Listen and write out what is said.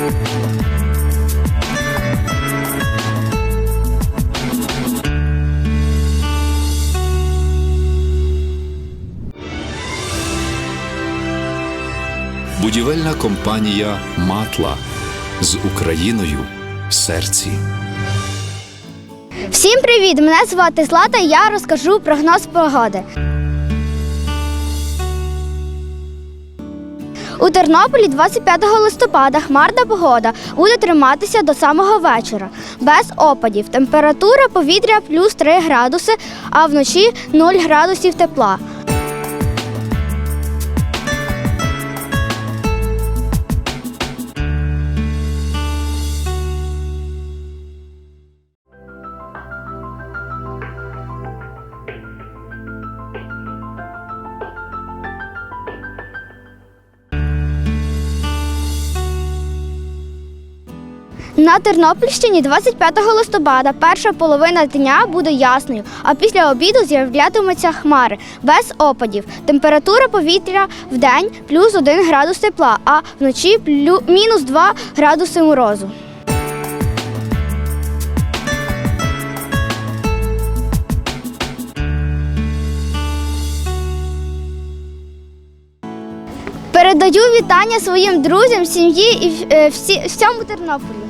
Будівельна компанія Матла з Україною в серці. Всім привіт! Мене звати Злата я розкажу прогноз погоди. У Тернополі 25 листопада хмарна погода буде триматися до самого вечора. Без опадів. Температура повітря плюс 3 градуси, а вночі 0 градусів тепла. На Тернопільщині 25 листопада перша половина дня буде ясною, а після обіду з'являтимуться хмари без опадів. Температура повітря в день плюс 1 градус тепла, а вночі плю, мінус 2 градуси морозу. Передаю вітання своїм друзям, сім'ї і е, всі, всьому Тернополю.